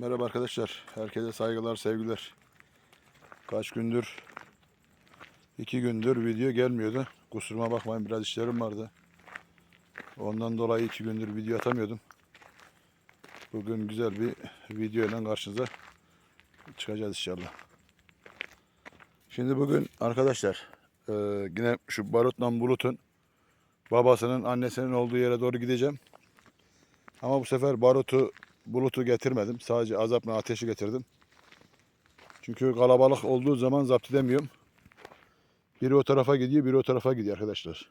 Merhaba arkadaşlar. Herkese saygılar, sevgiler. Kaç gündür, iki gündür video gelmiyordu. Kusuruma bakmayın biraz işlerim vardı. Ondan dolayı iki gündür video atamıyordum. Bugün güzel bir video ile karşınıza çıkacağız inşallah. Şimdi bugün arkadaşlar eee, yine şu Barut'la Bulut'un babasının annesinin olduğu yere doğru gideceğim. Ama bu sefer Barut'u Bulut'u getirmedim. Sadece azapla ateşi getirdim. Çünkü kalabalık olduğu zaman zapt edemiyorum. Biri o tarafa gidiyor, biri o tarafa gidiyor arkadaşlar.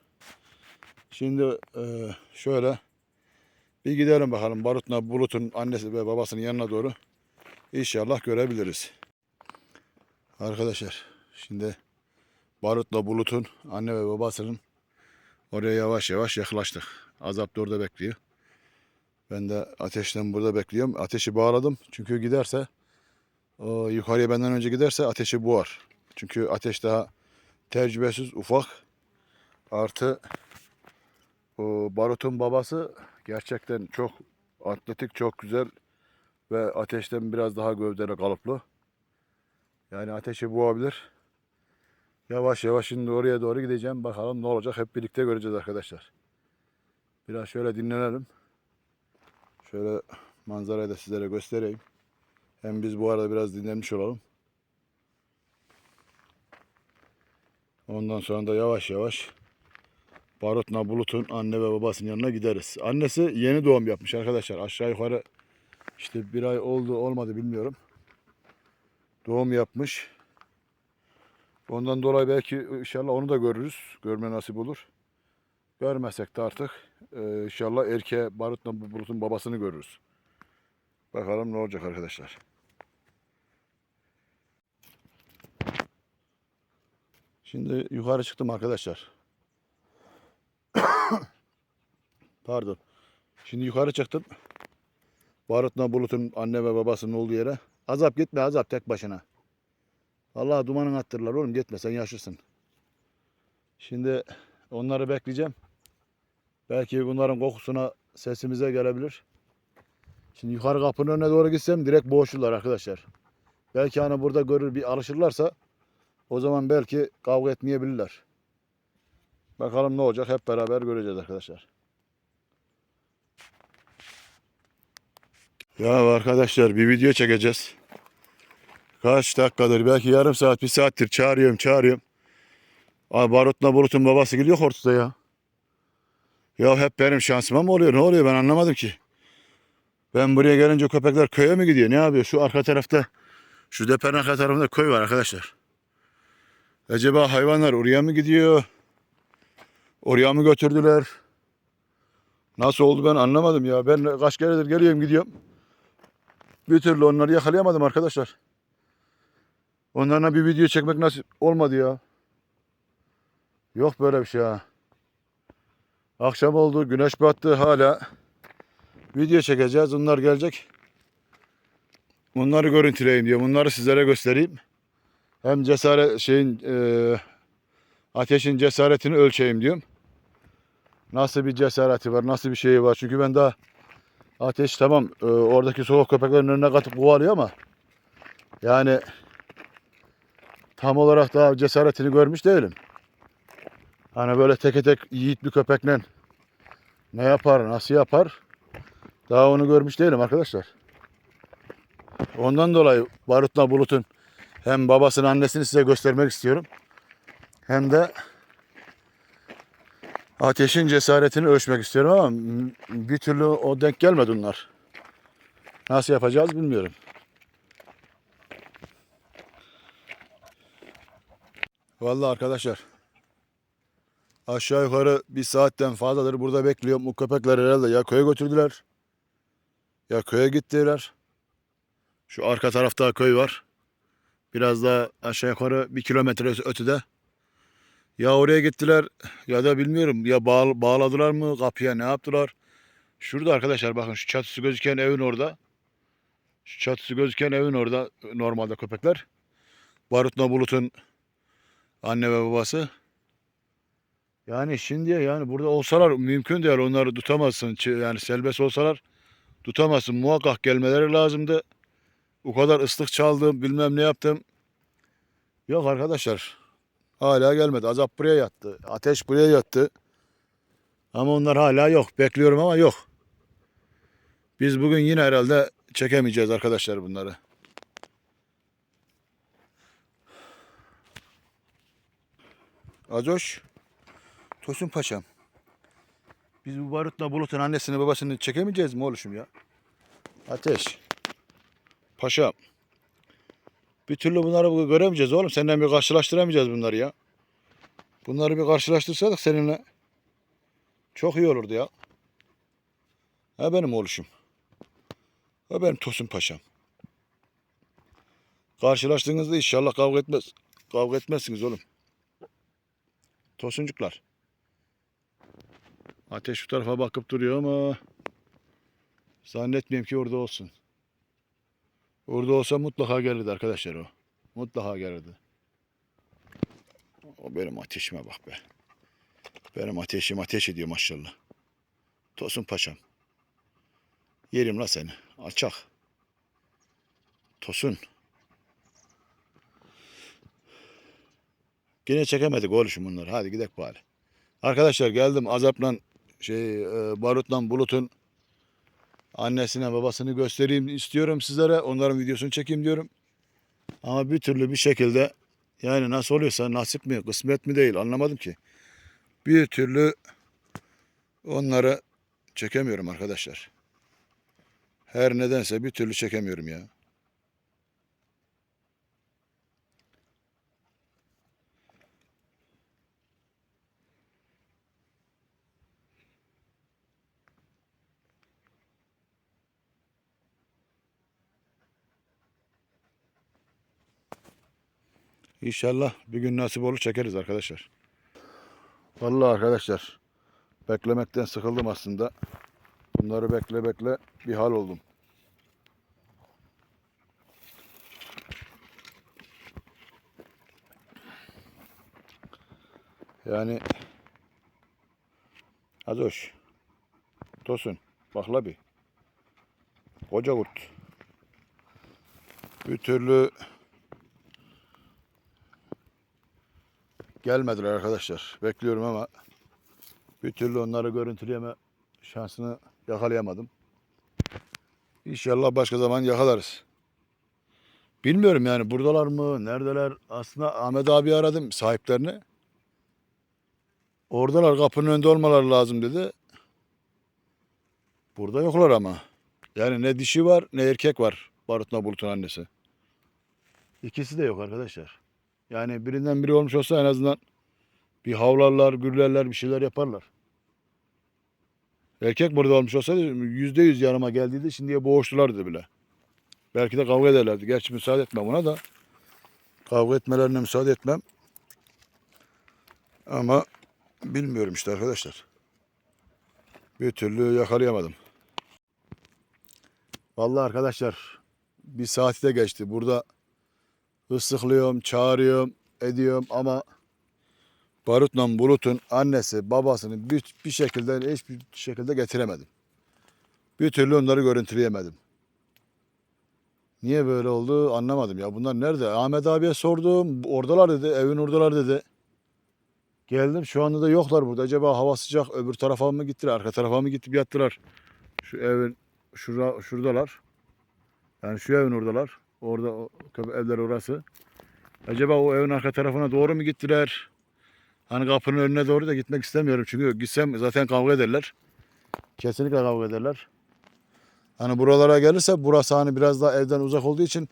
Şimdi eee, şöyle bir gidelim bakalım Barut'la Bulut'un annesi ve babasının yanına doğru. İnşallah görebiliriz. Arkadaşlar şimdi Barut'la Bulut'un anne ve babasının oraya yavaş yavaş yaklaştık. Azap da orada bekliyor. Ben de ateşten burada bekliyorum. Ateşi bağladım. Çünkü giderse o yukarıya benden önce giderse ateşi boğar. Çünkü ateş daha tecrübesiz, ufak. Artı o Barut'un babası gerçekten çok atletik, çok güzel ve ateşten biraz daha gövdeli kalıplı. Yani ateşi boğabilir. Yavaş yavaş şimdi oraya doğru gideceğim. Bakalım ne olacak. Hep birlikte göreceğiz arkadaşlar. Biraz şöyle dinlenelim. Şöyle manzarayı da sizlere göstereyim. Hem biz bu arada biraz dinlenmiş olalım. Ondan sonra da yavaş yavaş Barut'la Bulut'un anne ve babasının yanına gideriz. Annesi yeni doğum yapmış arkadaşlar. Aşağı yukarı işte bir ay oldu olmadı bilmiyorum. Doğum yapmış. Ondan dolayı belki inşallah onu da görürüz. Görme nasip olur. Görmesek de artık e, inşallah erkeğe Barut'la Bulut'un babasını görürüz. Bakalım ne olacak arkadaşlar. Şimdi yukarı çıktım arkadaşlar. Pardon. Şimdi yukarı çıktım. Barut'la Bulut'un anne ve babasının olduğu yere. Azap gitme azap tek başına. Allah dumanın attırırlar oğlum gitme sen yaşlısın. Şimdi onları bekleyeceğim. Belki bunların kokusuna sesimize gelebilir. Şimdi yukarı kapının önüne doğru gitsem direkt boğuşurlar arkadaşlar. Belki hani burada görür bir alışırlarsa o zaman belki kavga etmeyebilirler. Bakalım ne olacak hep beraber göreceğiz arkadaşlar. Ya arkadaşlar bir video çekeceğiz. Kaç dakikadır belki yarım saat bir saattir çağırıyorum çağırıyorum. Barut'la Bulut'un babası geliyor ortada ya. Ya hep benim şansıma mı oluyor? Ne oluyor ben anlamadım ki. Ben buraya gelince köpekler köye mi gidiyor? Ne yapıyor? Şu arka tarafta, şu depenin arka tarafında köy var arkadaşlar. Acaba hayvanlar oraya mı gidiyor? Oraya mı götürdüler? Nasıl oldu ben anlamadım ya. Ben kaç keredir geliyorum gidiyorum. Bir türlü onları yakalayamadım arkadaşlar. Onlarla bir video çekmek nasip olmadı ya. Yok böyle bir şey ha. Akşam oldu, güneş battı hala. Video çekeceğiz, onlar gelecek. Bunları görüntüleyeyim diyor. Bunları sizlere göstereyim. Hem cesaret şeyin e, ateşin cesaretini ölçeyim diyorum. Nasıl bir cesareti var, nasıl bir şeyi var. Çünkü ben daha ateş tamam e, oradaki sokak köpeklerin önüne katıp kovalıyor ama yani tam olarak daha cesaretini görmüş değilim. Hani böyle teke tek yiğit bir köpekle ne yapar, nasıl yapar daha onu görmüş değilim arkadaşlar. Ondan dolayı Barut'la Bulut'un hem babasını annesini size göstermek istiyorum. Hem de ateşin cesaretini ölçmek istiyorum ama bir türlü o denk gelmedi onlar. Nasıl yapacağız bilmiyorum. Vallahi arkadaşlar aşağı yukarı bir saatten fazladır burada bekliyorum. Bu köpekler herhalde ya köye götürdüler ya köye gittiler. Şu arka tarafta köy var. Biraz daha aşağı yukarı bir kilometre ötede. Ya oraya gittiler ya da bilmiyorum ya bağ- bağladılar mı kapıya ne yaptılar. Şurada arkadaşlar bakın şu çatısı gözüken evin orada. Şu çatısı gözüken evin orada normalde köpekler. Barutla Bulut'un anne ve babası. Yani şimdi yani burada olsalar mümkün değil onları tutamazsın. Yani selbest olsalar tutamazsın. Muhakkak gelmeleri lazımdı. O kadar ıslık çaldım, bilmem ne yaptım. Yok arkadaşlar. Hala gelmedi. Azap buraya yattı. Ateş buraya yattı. Ama onlar hala yok. Bekliyorum ama yok. Biz bugün yine herhalde çekemeyeceğiz arkadaşlar bunları. Azoş. Tosun Paşam. Biz bu barutla bulutun annesini babasını çekemeyeceğiz mi oğlum ya? Ateş. Paşam. Bir türlü bunları bu- göremeyeceğiz oğlum. Seninle bir karşılaştıramayacağız bunları ya. Bunları bir karşılaştırsaydık seninle. Çok iyi olurdu ya. Ha benim oğluşum. Ha benim Tosun Paşam. Karşılaştığınızda inşallah kavga etmez. Kavga etmezsiniz oğlum. Tosuncuklar. Ateş şu tarafa bakıp duruyor ama zannetmiyorum ki orada olsun. Orada olsa mutlaka gelirdi arkadaşlar o. Mutlaka gelirdi. O benim ateşime bak be. Benim ateşim ateş ediyor maşallah. Tosun paşam. Yerim la seni. Alçak. Tosun. Yine çekemedik oğlum bunları. Hadi gidelim bari. Arkadaşlar geldim azapla şey e, barutla bulutun annesine babasını göstereyim istiyorum sizlere. Onların videosunu çekeyim diyorum. Ama bir türlü bir şekilde yani nasıl oluyorsa nasip mi kısmet mi değil anlamadım ki. Bir türlü onları çekemiyorum arkadaşlar. Her nedense bir türlü çekemiyorum ya. İnşallah bir gün nasip olur çekeriz arkadaşlar. Vallahi arkadaşlar beklemekten sıkıldım aslında. Bunları bekle bekle bir hal oldum. Yani Azoş Tosun bakla bir Koca kurt bir türlü gelmediler arkadaşlar. Bekliyorum ama bir türlü onları görüntüleyeme şansını yakalayamadım. İnşallah başka zaman yakalarız. Bilmiyorum yani buradalar mı, neredeler? Aslında Ahmet abi aradım sahiplerini. Oradalar kapının önünde olmaları lazım dedi. Burada yoklar ama. Yani ne dişi var ne erkek var Barut'la Bulut'un annesi. İkisi de yok arkadaşlar. Yani birinden biri olmuş olsa en azından bir havlarlar, gürlerler, bir şeyler yaparlar. Erkek burada olmuş olsaydı yüzde yüz yanıma geldiydi şimdiye boğuştulardı bile. Belki de kavga ederlerdi. Gerçi müsaade etmem buna da. Kavga etmelerine müsaade etmem. Ama bilmiyorum işte arkadaşlar. Bir türlü yakalayamadım. Vallahi arkadaşlar bir saati de geçti. Burada ıslıklıyorum, çağırıyorum, ediyorum ama Barut'la Bulut'un annesi, babasını bir, bir şekilde hiçbir şekilde getiremedim. Bir türlü onları görüntüleyemedim. Niye böyle oldu anlamadım ya. Bunlar nerede? Ahmet abiye sordum. Oradalar dedi. Evin oradalar dedi. Geldim şu anda da yoklar burada. Acaba hava sıcak öbür tarafa mı gittiler? Arka tarafa mı gidip yattılar? Şu evin şura, şuradalar. Yani şu evin oradalar. Orada o, evler orası. Acaba o evin arka tarafına doğru mu gittiler? Hani kapının önüne doğru da gitmek istemiyorum. Çünkü gitsem zaten kavga ederler. Kesinlikle kavga ederler. Hani buralara gelirse burası hani biraz daha evden uzak olduğu için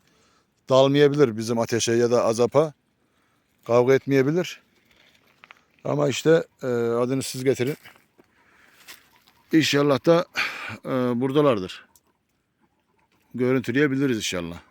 dalmayabilir bizim ateşe ya da azapa. Kavga etmeyebilir. Ama işte e, adını siz getirin. İnşallah da e, buradalardır. Görüntüleyebiliriz inşallah.